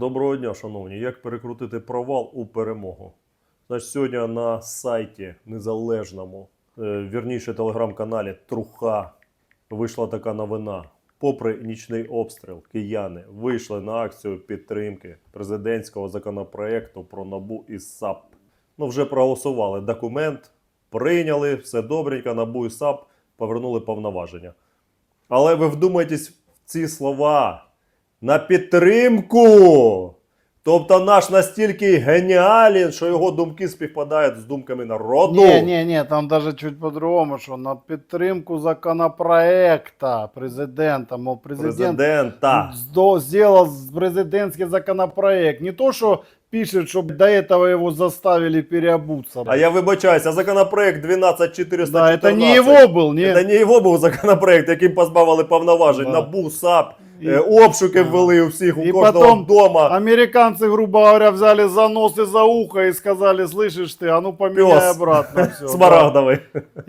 Доброго дня, шановні. Як перекрутити провал у перемогу? Значить, сьогодні на сайті незалежному, е, вірніше телеграм-каналі Труха вийшла така новина. Попри нічний обстріл, кияни вийшли на акцію підтримки президентського законопроекту про НАБУ і САП. Ну, вже проголосували документ, прийняли, все добренько, НАБУ і САП повернули повноваження. Але ви вдумайтесь в ці слова на підтримку. Тобто наш настільки геніален, що його думки співпадають з думками народу. Не, не, не, там даже чуть по-другому, що на підтримку законопроекта президента, мол, президент Президента. сдо- сделал президентский законопроект. Не то, что пишет, что до этого его заставили переобуться. А я вибачаюся, законопроект 12414. да, это не его был, не. Це не його був законопроект, яким позбавили повноважень. Да. НАБУ, САП, І- е, обшуки Да. ввели у всіх, у І кожного потом вдома. Американцы, грубо говоря, взяли за нос и за ухо и сказали, слышишь ты, а ну поменяй Пес. обратно все. Смарагдовий.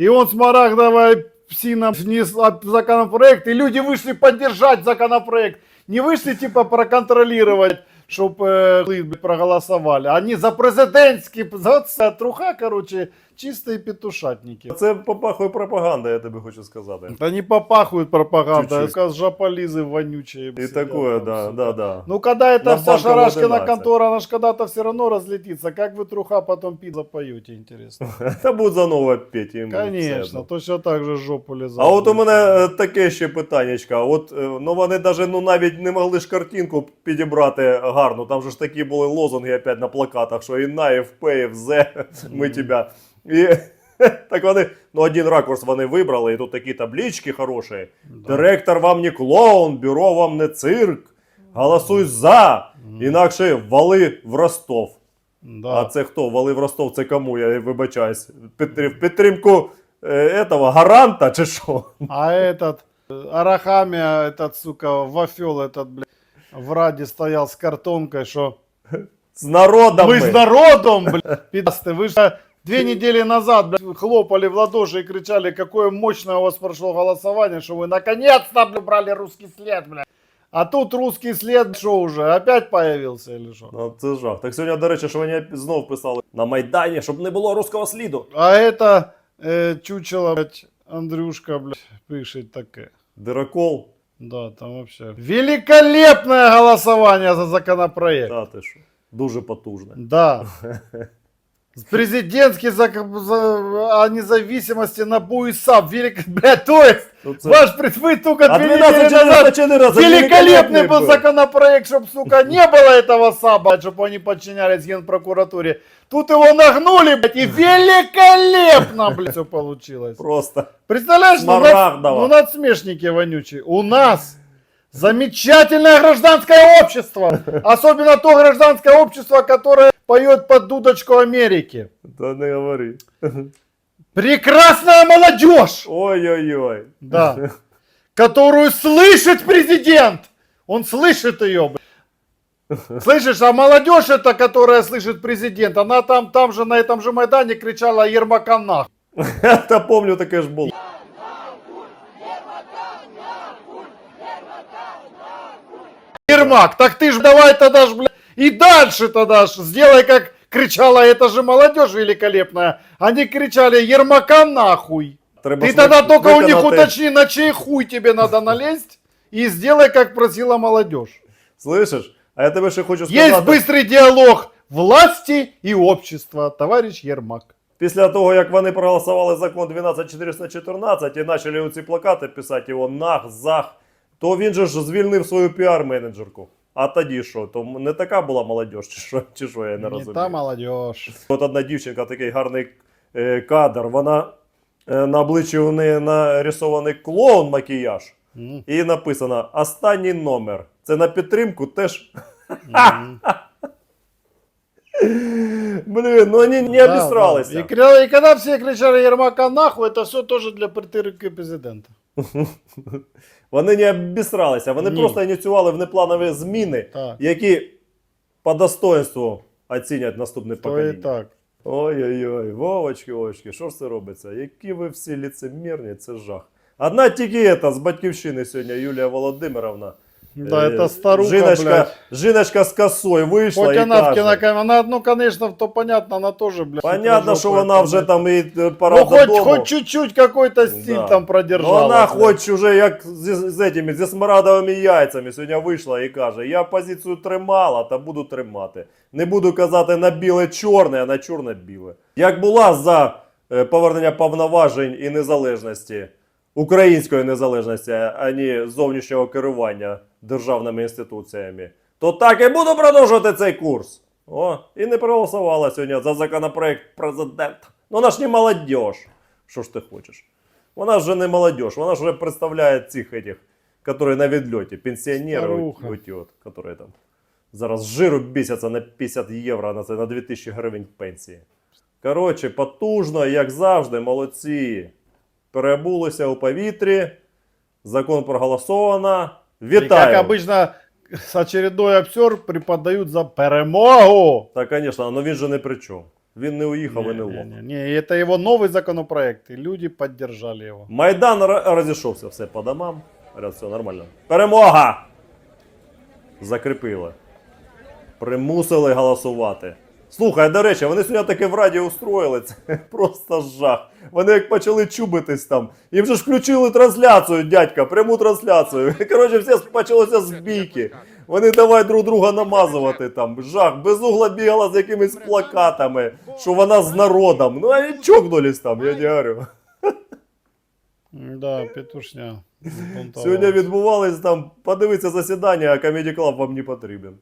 И он смарагдовая псина внес а, законопроект, и люди вышли поддержать законопроект. Не вышли типа проконтролировать, чтобы проголосовали. Они за президентский, за це труха, короче, чистые петушатники. Це попахує пропаганда, я тобі хочу сказати. Они попахивают пропагандой, Чуть-чуть. как жаполизы вонючие. І сидят такое, там да, все. да, да. Ну, когда это На вся Банковой шарашкина 11. контора, она ж когда-то все равно разлетится. Как вы, труха, потом пить запоете, интересно? Та будуть заново п'ять. їм все Конечно, одно. точно так же жопу лизать. А от у мене е, таке ще питаннячка. От е, ну вони даже ну навіть не могли ж картинку підібрати гарну. Там же ж такі були лозунги опять на плакатах, що і на, і в П, і в З, ми тебе. І так вони, ну один ракурс вони вибрали, і тут такі таблички хороші. Директор вам не клоун, бюро вам не цирк. Голосуй за, інакше вали в Ростов. Да. А це хто? Вали в Ростов, це кому? Я вибачаюсь. Підтрим- Підтримку е, этого гаранта чи що? А этот э, Арахамия, этот, сука, Вафел, этот, блядь, в Раде стоял с картонкой, что З народом. вы с народом, блядь, пидасты, вы же две недели назад, блядь, хлопали в ладоши и кричали, какое мощное у вас прошло голосование, что вы наконец-то, блядь, брали русский след, блядь. А тут русский след, что уже, опять появился или что? Ну, це жах. Так сьогодні, до речі, що вони знов писали на Майдані, щоб не було руського сліду. А это э, чучело, блядь, Андрюшка, блядь, пишет таке. Дирокол. Да, там вообще великолепное голосование за законопроект. Та ти що? Дуже потужне. Да. Президентский зак- за- о независимости на БУИСАП. Велик... Блядь, то есть, це... ваш пред- вы только две недели 12 назад 14 великолепный был законопроект, чтобы, сука, не было этого САПа, чтобы они подчинялись генпрокуратуре. Тут его нагнули, блядь, и великолепно, блядь, все получилось. Просто. Представляешь, ну, над- ну надсмешники вонючие. У нас замечательное гражданское общество. Особенно то гражданское общество, которое поет под дудочку Америки. Та не говори. Прекрасная молодежь, Ой-ой-ой. да, которую слышит президент. Он слышит ее. Слышишь, а молодежь это, которая слышит президент, она там, там же на этом же Майдане кричала Ермака нахуй. Та помню, таке ж було. Ермак, так ты ж давай тогда ж, блядь, и дальше тогда ж сделай, как кричала эта же молодежь великолепная. Они кричали Ермака нахуй. Треба Ты ж тогда ви- только у них виконати- уточни, на чей хуй тебе надо налезть. И сделай, как просила молодежь. Слышиш? А я тебе ще хочу Есть сказати. быстрый диалог власти и общества, товарищ Ермак. Після того, як вони проголосували закон 12414 і почали оці плакати писати його нах, зах, то він же ж звільнив свою піар-менеджерку. А тоді що? То не така була молодь, чи що, чи що я не, Не розумію. та молодежь. От одна дівчинка, такий гарний е, кадр, вона е, на обличчі у неї нарисований клоун макіяж. М, І написано останній номер. Це на підтримку теж. м. Блін, ну вони не Да, обісралися. да. И, и когда все кричали Ермака нахуй, это все тоже для притырки президента. Вони не обісралися, вони Ні. просто ініціювали внепланові зміни, Так. які по достоинству оцінять наступне То покоління. так. Ой-ой-ой, Вовочки, Вовочки, що ж це робиться? Які ви всі ліцемірні, це жах. Одна тільки ета з батьківщини сьогодні Юлія Володимировна Да, это старуха, жіночка, блядь. жіночка з косою вийшла Хоть і она в каже, кинокамере, она, ну, конечно, то понятно, она тоже, блядь. Понятно, що жопой вона вже там і е, Ну, хоть, додому. хоть чуть-чуть какой-то стиль Да. там Ну, продержала. вона блядь. хоч уже як зі, з этими, зі смарадовими яйцями сьогодні вийшла і каже: я позицію тримала та буду тримати. Не буду казати на біле-чорне, а на чорне-біле. Як була за е, повернення повноважень і незалежності, української незалежності, а не зовнішнього керування державними інституціями, то так і буду продовжувати цей курс. О, і не проголосувала сьогодні за законопроект президента. Ну вона ж не молодь. Що ж ти хочеш? Вона ж вже не молодежь, вона ж вже представляє цих этих, которые на відльоті, пенсіонери, Старуха. оті от, которые там зараз з жиру бісяться на 50 євро, на це на 2000 гривень пенсії. Коротше, потужно, як завжди, молодці. Перебулися у повітрі, закон проголосовано. И, Вітаю! как обычно, с очередной обсер преподают за перемогу. Та, звісно, але він же не при чому. Він не уїхав і не лох. Не, не, это его новый законопроект, и люди поддержали его. Майдан р- розійшовся все по домам. Говорят, все нормально. Перемога! Закріпили. Примусили голосувати. Слухай, до речі, вони сьогодні таке в радіо устроїли. Це просто жах. Вони як почали чубитись там. Їм же ж включили трансляцію, дядька, пряму трансляцію. Коротше, все почалося з бійки. Вони давай друг друга намазувати там. Жах, безугла бігала з якимись плакатами, що вона з народом. Ну, а чокнулись там, я не говорю. Да, петушня. Сьогодні відбувались там, подивіться засідання, а Comedy Club вам не потрібен.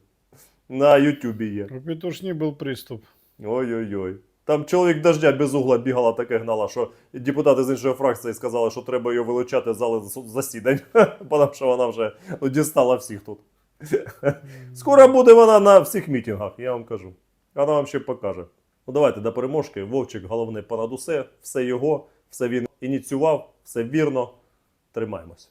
На Ютубі є. У петушни был приступ. Ой-ой-ой. Там чоловік дождя без угла бігала, таке гнала, що депутати з іншої фракції сказали, що треба її вилучати з зали зас- засідань, тому що вона вже ну, дістала всіх тут. Скоро буде вона на всіх мітингах, я вам кажу. Вона вам ще покаже. Ну давайте до переможки. Вовчик головне понад усе, все його, все він ініціював, все вірно. Тримаємось.